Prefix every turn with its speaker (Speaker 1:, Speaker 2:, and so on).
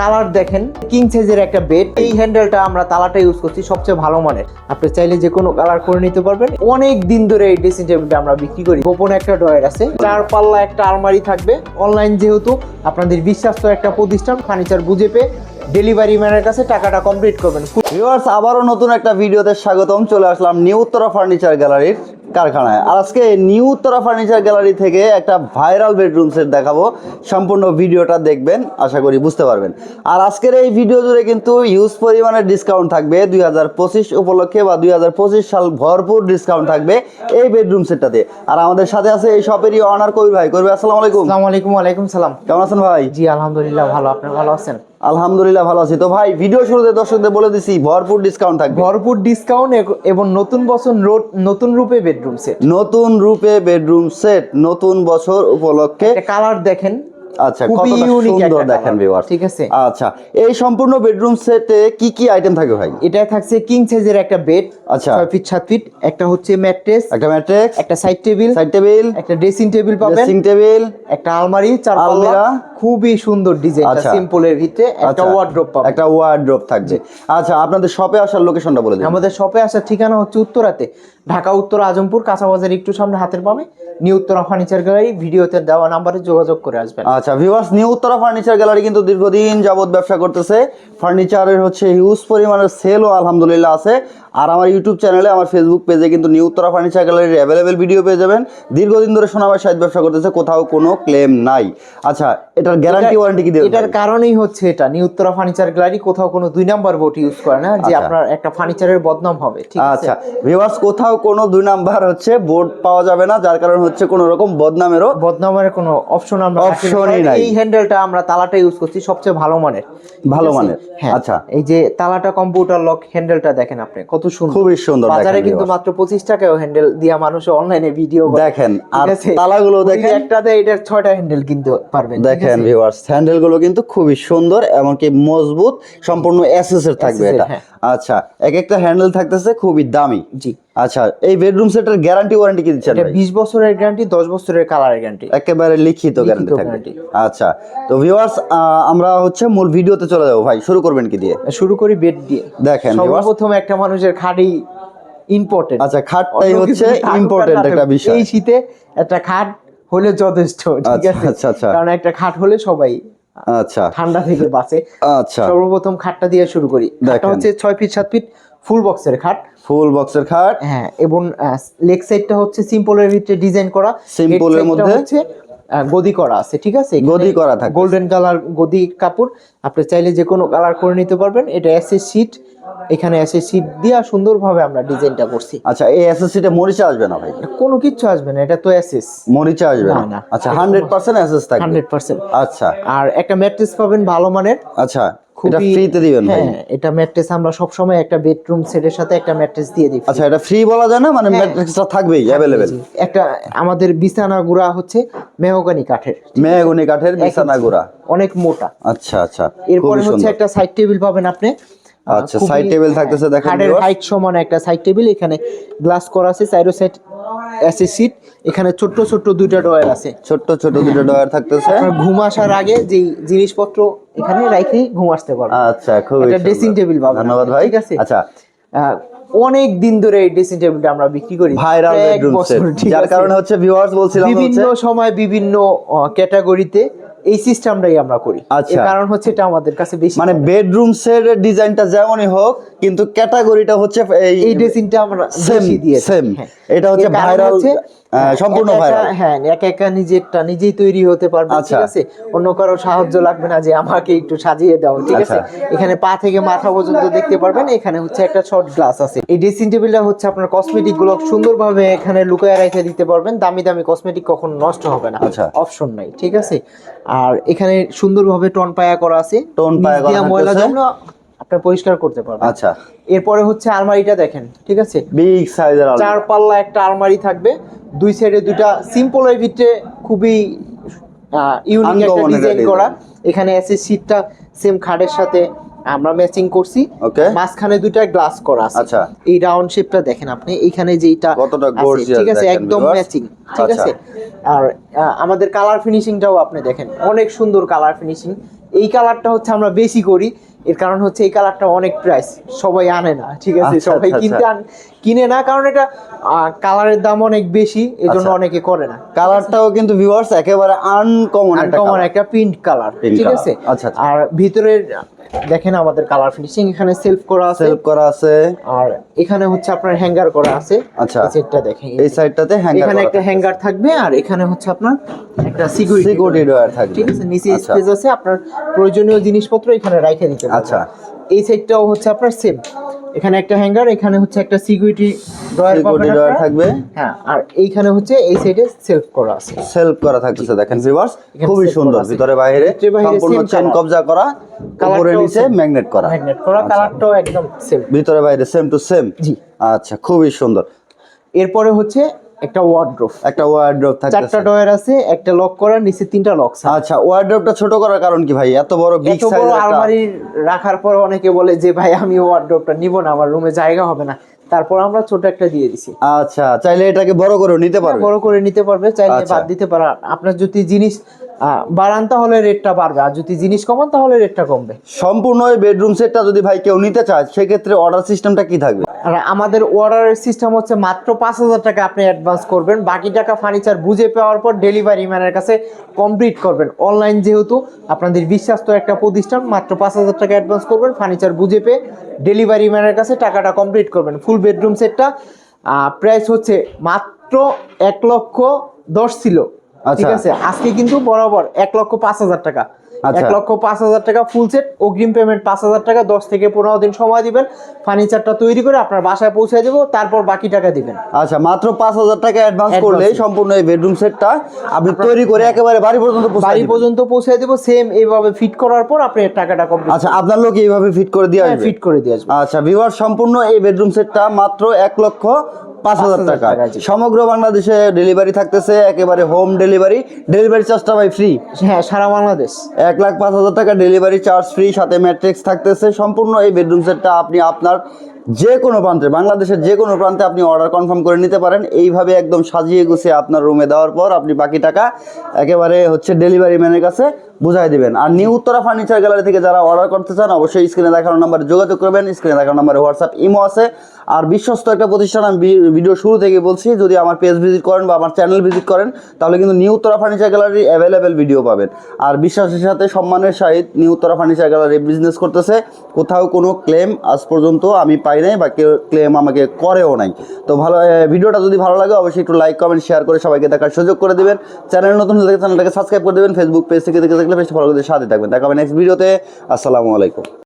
Speaker 1: Colour দেখেন king সাইজের একটা বেড এই হ্যান্ডেলটা আমরা তালাটা ইউজ করছি সবচেয়ে ভালো মানের। আপনি চাইলে যে কোনো কালার করে নিতে পারবেন। অনেক দিন ধরে এই ড্রেসিং টেবিলটা আমরা বিক্রি করি। গোপন একটা ড্রয়ার আছে। চার পাল্লা একটা আলমারি থাকবে। অনলাইন যেহেতু আপনাদের বিশ্বাস্ত একটা প্রতিষ্ঠান ফার্নিচার বুঝে পেয়ে ডেলিভারি ম্যানের কাছে টাকাটা কমপ্লিট করবেন।
Speaker 2: ভিউয়ার্স আবারও নতুন একটা ভিডিওতে স্বাগতম। চলে আসলাম নিউ উত্তরা ফার্নিচার গ্যালারির কারখানায়। আর আজকে নিউ উত্তরা ফার্নিচার গ্যালারি থেকে একটা ভাইরাল বেডরুম সেট দেখাবো। সম্পূর্ণ ভিডিওটা দেখবেন আশা করি বুঝতে পারবেন। আর আজকের এই ভিডিও জুড়ে কিন্তু হিউজ পরিমাণের ডিসকাউন্ট থাকবে। দুই হাজার পঁচিশ উপলক্ষে বা দুই হাজার পঁচিশ সাল ভরপুর ডিসকাউন্ট থাকবে এই বেডরুম সেটটাতে। আর আমাদের সাথে আছে এই শপেরই অনার কবির ভাই। কবির আসসালামু আলাইকুম।
Speaker 1: আসসালামু আলাইকুম ওয়ালাইকুম সালাম।
Speaker 2: কেমন আছেন ভাই?
Speaker 1: জি আলহামদুলিল্লাহ ভালো। আপনি ভালো আছেন?
Speaker 2: আলহামদুলিল্লাহ ভালো আছি। তো ভাই ভিডিও শুরুতে দর্শকদের বলে দিছি ভরপুর ডিসকাউন্ট থাকবে।
Speaker 1: ভরপুর ডিসকাউন্ট এবং নতুন বছর রোড নতুন রূপে বেডরুম সেট
Speaker 2: নতুন রূপে বেডরুম সেট নতুন বছর উপলক্ষে।
Speaker 1: কালার দেখেন।
Speaker 2: আচ্ছা
Speaker 1: খুবই unique
Speaker 2: সুন্দর
Speaker 1: একটা
Speaker 2: দেখেন ভিউয়ার্স
Speaker 1: ঠিক আছে?
Speaker 2: আচ্ছা এই সম্পূর্ণ বেডরুম সেটে কি কি আইটেম থাকবে ভাই?
Speaker 1: এটা থাকছে কিং সাইজের একটা বেড
Speaker 2: আচ্ছা।
Speaker 1: ছয় ফিট সাত ফিট একটা হচ্ছে ম্যাট্রেস
Speaker 2: একটা ম্যাট্রিক্স
Speaker 1: একটা সাইড টেবিল
Speaker 2: সাইড টেবিল
Speaker 1: একটা ড্রেসিং টেবিল পাবেন।
Speaker 2: ড্রেসিং টেবিল
Speaker 1: একটা আলমারি চার
Speaker 2: আলমিরা।
Speaker 1: খুবই সুন্দর ডিজাইন
Speaker 2: আচ্ছা।
Speaker 1: সিম্পলের ভিতরে একটা
Speaker 2: আচ্ছা।
Speaker 1: ওয়ার্ড্রপ পাবেন।
Speaker 2: একটা ওয়ার্ড্রপ থাকবে। আচ্ছা আপনাদের শপে আসার লোকেশনটা বলে দিন।
Speaker 1: আমাদের শপে আসার ঠিকানা হচ্ছে উত্তরাতে। ঢাকা, উত্তর, আজমপুর, কাঁচাবাজার, একটু সামনে হাতের পামে নিউ উত্তরা ফার্নিচার গ্যালারি। ভিডিওতে দেওয়া নাম্বারে যোগাযোগ করে আসবেন।
Speaker 2: আচ্ছা viewers new Uttara furniture gallery কিন্তু দীর্ঘদিন যাবত ব্যবসা করতেছে। ফার্নিচারের হচ্ছে হিউজ পরিমাণের সেলও আলহামদুলিল্লাহ আছে। আর আমার ইউটিউব চ্যানেলে আমার ফেসবুক পেজে কিন্তু নিউ উত্তরা ফার্নিচার গ্যালারির অ্যাভেলেবেল ভিডিও পেয়ে যাবেন। দীর্ঘদিন ধরে সোনামার সাহিত্য ব্যবসা করতেছে কোথাও কোনো ক্লেম নাই। আচ্ছা এটার গ্যারান্টি ওয়ারেন্টি কি দেবেন
Speaker 1: এটার কারণেই হচ্ছে এটা। নিউ উত্তরা ফার্নিচার গ্যালারি কোথাও কোনো দুই নাম্বার বোট ইউজ করে না যে
Speaker 2: আচ্ছা।
Speaker 1: আপনার একটা ফার্নিচারের বদনাম হবে ঠিক আছে?
Speaker 2: আচ্ছা ভিউয়ার্স কোথাও কোনো দুই নাম্বার হচ্ছে বোর্ড পাওয়া যাবে না যার কারণ হচ্ছে কোনো রকম বদনামেরও
Speaker 1: বদনামের কোনো অপশন আমরা না।
Speaker 2: নাই।
Speaker 1: এই হ্যান্ডেলটা আমরা তালাটা ইউজ করছি সবচেয়ে ভালো মানের।
Speaker 2: ভালো মানের,
Speaker 1: হ্যাঁ।
Speaker 2: আচ্ছা।
Speaker 1: এই যে তালাটা কম্পিউটার লক হ্যান্ডেলটা দেখেন আপনি কত সুন্দর।
Speaker 2: খুবই সুন্দর
Speaker 1: বাজারে কিন্তু মাত্র পঁচিশ টাকায় হ্যান্ডেল দিয়া মানুষ অনলাইনে ভিডিও
Speaker 2: দেখেন, আর তালাগুলো দেখেন।
Speaker 1: একটাতে এটার ছয়টা হ্যান্ডেল কিনতে পারবেন
Speaker 2: দেখেন? ভিউয়ার্স হ্যান্ডেলগুলো কিন্তু খুবই সুন্দর এমনকি মজবুত সম্পূর্ণ এসএস এর থাকবে এটা।
Speaker 1: হ্যাঁ।
Speaker 2: আচ্ছা এক একটা হ্যান্ডেল থাকতেছে খুবই দামি।
Speaker 1: জি।
Speaker 2: আচ্ছা এই বেডরুম সেটের গ্যারান্টি ওয়ারেন্টি কি দিচ্ছেন
Speaker 1: এটা
Speaker 2: ভাই?
Speaker 1: বিশ বছরের গ্যারান্টি দশ বছরের কালারের গ্যারান্টি
Speaker 2: একেবারে লিখিত গ্যারান্টি থাকবে। আচ্ছা তো ভিউয়ার্স আমরা হচ্ছে মূল ভিডিওতে চলে যাব ভাই শুরু করবেন কি দিয়ে?
Speaker 1: শুরু করি বেড দিয়ে।
Speaker 2: দেখেন।
Speaker 1: সর্বপ্রথম একটা মানুষের খাটই ইম্পর্টেন্ট
Speaker 2: আচ্ছা খাটটাই হচ্ছে ইম্পর্টেন্ট একটা বিষয়।
Speaker 1: এই শীতে একটা খাট হলে যথেষ্ট ঠিক
Speaker 2: আচ্ছা,
Speaker 1: আছে?
Speaker 2: আচ্ছা, আচ্ছা।
Speaker 1: কারণ একটা খাট হলে সবাই
Speaker 2: আচ্ছা।
Speaker 1: ঠান্ডা থেকে বাঁচে।
Speaker 2: আচ্ছা।
Speaker 1: সর্বপ্রথম খাটটা দিয়ে শুরু করি। খাটটা হচ্ছে ছয় ফিট সাত ফিট ফুল বক্সের খাট।
Speaker 2: ফুল বক্সের খাট।
Speaker 1: হ্যাঁ এবং লেগ সাইডটা হচ্ছে সিম্পলের ভিতরে ডিজাইন করা। টা
Speaker 2: মধ্যে?
Speaker 1: হচ্ছে গদি করা আছে ঠিক আছে?
Speaker 2: গদি করা থাকে।
Speaker 1: গোল্ডেন কালার গদি কাপড়। আপনি চাইলে যে কোনো কালার করে নিতে পারবেন। এটা এসএস শীট এখানে এসএস শীট দিয়ে সুন্দরভাবে আমরা ডিজাইনটা করছি।
Speaker 2: আচ্ছা এই এসএসসিটা মরিচা আসবে না ভাই?
Speaker 1: কোনো কিছু আসবে না এটা তো এসএস
Speaker 2: মরিচা আসবে
Speaker 1: না।
Speaker 2: আচ্ছা হান্ড্রেড পার্সেন্ট এসএস থাকবে।
Speaker 1: হান্ড্রেড পার্সেন্ট
Speaker 2: আচ্ছা।
Speaker 1: আর একটা ম্যাট্রেস পাবেন ভালো মানের।
Speaker 2: আচ্ছা এটা ফ্রিতে দিবেন ভাই?
Speaker 1: হ্যাঁ এটা ম্যাট্রেস আমরা সবসময় একটা বেডরুম সেটের সাথে একটা ম্যাট্রেস দিয়ে দিই।
Speaker 2: আচ্ছা এটা ফ্রি বলা যায় না? মানে
Speaker 1: হ্যাঁ।
Speaker 2: ম্যাট্রিক্সটা থাকবেই অ্যাভেলেবেল
Speaker 1: একটা আমাদের বিছানা গুড়া হচ্ছে মেহগানি কাঠের
Speaker 2: মেহগুনি কাঠের বিছানা গুড়া।
Speaker 1: অনেক মোটা।
Speaker 2: আচ্ছা আচ্ছা
Speaker 1: এরপরে হচ্ছে একটা সাইড টেবিল পাবেন আপনি।
Speaker 2: আচ্ছা,
Speaker 1: খুবই-
Speaker 2: side table থাকতেছে দেখেন
Speaker 1: হাইট সমান একটা সাইড টেবিল এখানে গ্লাস করা আছে সাইডো সাইড এসি সিট এখানে ছোট্ট ছোট্ট দুইটা ডয়ার আছে।
Speaker 2: ছোট্ট ছোট দুটো ডয়ার থাকতেছে।
Speaker 1: ঘুম আসার আগে যে জিনিসপত্র এখানে রাখি ঘুম আসতে পারবেন
Speaker 2: আচ্ছা খুবই এটা
Speaker 1: ড্রেসিং টেবিল পাবেন
Speaker 2: ধন্যবাদ ভাই।
Speaker 1: ঠিক আছে?
Speaker 2: আচ্ছা।
Speaker 1: অনেক দিন ধরে এই ড্রেসিং টেবিলটা আমরা বিক্রি করি।
Speaker 2: ভাইরাল বেডরুম সেট যার কারণে হচ্ছে ভিউয়ার্স বলছিলাম
Speaker 1: বিভিন্ন সময় বিভিন্ন ক্যাটাগরিতে এই সিস্টেমটাই আমরা করি।
Speaker 2: আচ্ছা।
Speaker 1: কারণ হচ্ছে এটা আমাদের কাছে বেশি
Speaker 2: মানে বেডরুম সেটের ডিজাইনটা যেমনই হোক কিন্তু ক্যাটাগরিটা হচ্ছে এই
Speaker 1: এই ড্রেসিংটা আমরা
Speaker 2: সেম
Speaker 1: বেশি দিয়ে
Speaker 2: সেম এটা হচ্ছে ভাইরাল সম্পূর্ণ ভাইরাল
Speaker 1: হ্যাঁ একা একা নিজেরটা নিজেই তৈরি হতে পারবে ঠিক
Speaker 2: আচ্ছা।
Speaker 1: আছে? অন্য কারও সাহায্য লাগবে না যে আমাকে একটু সাজিয়ে দাও ঠিক আছে?
Speaker 2: আচ্ছা।
Speaker 1: এখানে পা থেকে মাথা পর্যন্ত দেখতে পারবেন এখানে হচ্ছে একটা শর্ট গ্লাস আছে। এই ড্রেসিং টেবিলটা হচ্ছে আপনার কসমেটিকগুলো সুন্দরভাবে এখানে লুকায় রেখে দিতে পারবেন। দামি দামি কসমেটিক কখনো নষ্ট হবে না।
Speaker 2: আচ্ছা।
Speaker 1: অপশন নাই ঠিক আছে? আর এখানে সুন্দরভাবে টন পায়া করা আছে।
Speaker 2: টন পায়া করা
Speaker 1: ময়লা
Speaker 2: জন্য
Speaker 1: জমলো আপনি পরিষ্কার করতে পারবেন।
Speaker 2: আচ্ছা।
Speaker 1: এরপরে হচ্ছে আলমারিটা দেখেন ঠিক আছে?
Speaker 2: বিগ সাইজের
Speaker 1: চার পাল্লা একটা আলমারি থাকবে। দুই সাইডে দুইটা সিম্পলের ভিতরে খুবই ইউনিক একটা ডিজাইন করা। এখানে এসে সিটটা সেম খাটের সাথে। আমরা ম্যাচিং করছি।
Speaker 2: ওকে
Speaker 1: মাঝখানে দুইটা গ্লাস করা আছে।
Speaker 2: আচ্ছা।
Speaker 1: এই রাউন্ড শেপটা দেখেন আপনি এইখানে যেটা
Speaker 2: কতটা গর্জিয়াস
Speaker 1: ঠিক আছে? একদম ম্যাচিং ঠিক
Speaker 2: আচ্ছা।
Speaker 1: আছে? আর আমাদের কালার ফিনিশিংটাও আপনি দেখেন অনেক সুন্দর কালার ফিনিশিং এই কালারটা হচ্ছে আমরা বেশি করি এর কারণ হচ্ছে এই কালারটা অনেক প্রাইস সবাই আনে না ঠিক আছে?
Speaker 2: আচ্ছা,
Speaker 1: সবাই
Speaker 2: আচ্ছা,
Speaker 1: কিনতে আন- কিনে না কারণ এটা কালারের দাম অনেক বেশি এই জন্য
Speaker 2: আচ্ছা।
Speaker 1: অনেকে করে না।
Speaker 2: কালারটাও কিন্তু ভিউয়ার্স একেবারে আনকমন একটা
Speaker 1: আনকমন একটা প্রিন্ট কালার ঠিক আছে?
Speaker 2: আচ্ছা, আচ্ছা।
Speaker 1: আর ভিতরের দেখেন আমাদের কালার ফিনিশিং এখানে সেলফ করা আছে।
Speaker 2: সেলফ করা আছে।
Speaker 1: আর এখানে হচ্ছে আপনার হ্যাঙ্গার করা আছে।
Speaker 2: আচ্ছা।
Speaker 1: এই সেটটা দেখেন
Speaker 2: এই সাইডটাতে হ্যাঙ্গার
Speaker 1: এখানে একটা হ্যাঙ্গার থাকবে আর এখানে হচ্ছে আপনার একটা সিকিউরিটি
Speaker 2: সিকিউরিটি ডয়ার থাকবে।
Speaker 1: ঠিক আছে? নিচে
Speaker 2: আচ্ছা।
Speaker 1: স্পেস আছে আপনার প্রয়োজনীয় জিনিসপত্র এখানে রাখে দিতে।
Speaker 2: আচ্ছা।
Speaker 1: এই সেটটাও হচ্ছে আপনার সেম এখানে একটা হ্যাঙ্গার এখানে হচ্ছে একটা সিকিউরিটি ড্রয়ার
Speaker 2: সিকিউরিটি
Speaker 1: আপনারা।
Speaker 2: থাকবে।
Speaker 1: হ্যাঁ আর এইখানে হচ্ছে এই সাইডে সেলফ করা আছে।
Speaker 2: সেলফ করা থাকতেছে দেখেন ভিউয়ার্স খুবই সুন্দর। ভিতরে বাইরে সম্পূর্ণ চেন কবজা করা উপরে নিচে ম্যাগনেট করা।
Speaker 1: ম্যাগনেট করা
Speaker 2: আচ্ছা।
Speaker 1: কালারটাও একদম সেম
Speaker 2: ভিতরে বাইরে সেম টু সেম
Speaker 1: জি।
Speaker 2: আচ্ছা খুবই সুন্দর।
Speaker 1: এরপরে হচ্ছে একটা ওয়ার্ড্রোপ
Speaker 2: একটা ওয়ার্ড্রপ
Speaker 1: চারটা
Speaker 2: থাকতেছে
Speaker 1: ডয়ার আছে একটা লক করা নিচে তিনটা লক
Speaker 2: আচ্ছা ওয়ার্ড্রপটা ছোট করার কারণ কি ভাই? এত বড় বিগ সাইজ
Speaker 1: আলমারি রাখার পর অনেকে বলে যে ভাই আমি ওয়ার্ড্রোপটা নিব না আমার রুমে জায়গা হবে না। তারপর আমরা ছোট একটা দিয়ে দিছি।
Speaker 2: আচ্ছা চাইলে এটাকে বড় করে নিতে পারবে।
Speaker 1: বড় করে নিতে পারবে চাইলে
Speaker 2: আচ্ছা।
Speaker 1: বাদ দিতে পারে। আপনার যদি জিনিস বাড়ান তাহলে রেটটা বাড়বে আর যদি জিনিস কমান তাহলে রেটটা কমবে।
Speaker 2: সম্পূর্ণ বেডরুম সেটটা যদি ভাই কেউ নিতে চায় সেক্ষেত্রে অর্ডার সিস্টেমটা কি থাকবে?
Speaker 1: আর আমাদের অর্ডারের সিস্টেম হচ্ছে মাত্র পাঁচ হাজার টাকা আপনি অ্যাডভান্স করবেন। বাকি টাকা ফার্নিচার বুঝে পাওয়ার পর ডেলিভারি ম্যানের কাছে কমপ্লিট করবেন। অনলাইন যেহেতু আপনাদের বিশ্বাস্ত একটা প্রতিষ্ঠান মাত্র পাঁচ হাজার টাকা অ্যাডভান্স করবেন। ফার্নিচার বুঝে পেয়ে ডেলিভারি ম্যানের কাছে টাকাটা কমপ্লিট করবেন। ফুল বেডরুম সেটটা প্রাইস হচ্ছে মাত্র এক লক্ষ দশ ছিল ঠিক
Speaker 2: আচ্ছা।
Speaker 1: আছে আজকে কিন্তু বরাবর এক লক্ষ পাঁচ হাজার টাকা। এক লক্ষ পাঁচ হাজার টাকা ফুল সেট অগ্রিম পেমেন্ট পাঁচ হাজার টাকা দশ থেকে পনেরো দিন সময় দিবেন। ফার্নিচারটা তৈরি করে আপনার বাসায় পৌঁছে দেবো তারপর বাকি টাকা দিবেন।
Speaker 2: আচ্ছা মাত্র পাঁচ হাজার টাকা অ্যাডভান্স
Speaker 1: দিন।
Speaker 2: সম্পূর্ণ এই বেডরুম সেটটা আপনি তৈরি করে একেবারে বাড়ি পর্যন্ত
Speaker 1: বাড়ি পর্যন্ত পৌঁছে দেবো সেম এইভাবে ফিট করার পর আপনি টাকাটা কমপ্লিট
Speaker 2: আচ্ছা আপনার লোক এইভাবে ফিট করে দিয়ে আসবে?
Speaker 1: ফিট করে দিয়ে
Speaker 2: আচ্ছা ভিউয়ার সম্পূর্ণ এই বেডরুম সেটটা মাত্র এক লক্ষ পাঁচ হাজার টাকা। সমগ্র বাংলাদেশে ডেলিভারি থাকতেছে একেবারে হোম ডেলিভারি ডেলিভারি চার্জটা ভাই ফ্রি
Speaker 1: হ্যাঁ সারা বাংলাদেশ।
Speaker 2: এক লাখ পাঁচ হাজার টাকা ডেলিভারি চার্জ ফ্রি সাথে ম্যাট্রিক্স থাকতেছে। সম্পূর্ণ এই বেডরুম সেটটা আপনি আপনার যে কোনো প্রান্তে বাংলাদেশের যে কোনো প্রান্তে আপনি অর্ডার কনফার্ম করে নিতে পারেন। এইভাবে একদম সাজিয়ে গুছিয়ে আপনার রুমে দেওয়ার পর আপনি বাকি টাকা একেবারে হচ্ছে ডেলিভারি ম্যানের কাছে বুঝাই দিবেন। আর নিউ উত্তরা ফার্নিচার গ্যালারি থেকে যারা অর্ডার করতে চান অবশ্যই স্ক্রিনে দেখানো নাম্বারে যোগাযোগ করবেন। স্ক্রিনে দেখানো নাম্বারে হোয়াটসঅ্যাপ ইমো আছে। আর বিশ্বস্ত একটা প্রতিষ্ঠান আমি ভিডিও শুরু থেকে বলছি, যদি আমার পেজ ভিজিট করেন বা আমার চ্যানেল ভিজিট করেন, তাহলে কিন্তু new Uttara furniture gallery available video পাবেন। আর বিশ্বাসের সাথে সম্মানের সহিত new Uttara furniture gallery business করতেছে। কোথাও কোনো ক্লেম আজ পর্যন্ত আমি পাই নাই বা কেউ ক্লেম আমাকে করেও নাই। তো ভালো ভিডিওটা যদি ভালো লাগে, অবশ্যই একটু লাইক কমেন্ট শেয়ার করে সবাইকে দেখার সুযোগ করে দেবেন। চ্যানেল নতুন হলে চ্যানেলটাকে সাবস্ক্রাইব করে দেবেন। ফেসবুক পেজ থেকে দেখে থাকলে পেজটা ফলো করে সাথে থাকবেন। দেখা হবে নেক্সট ভিডিওতে আসসালামু আলাইকুম।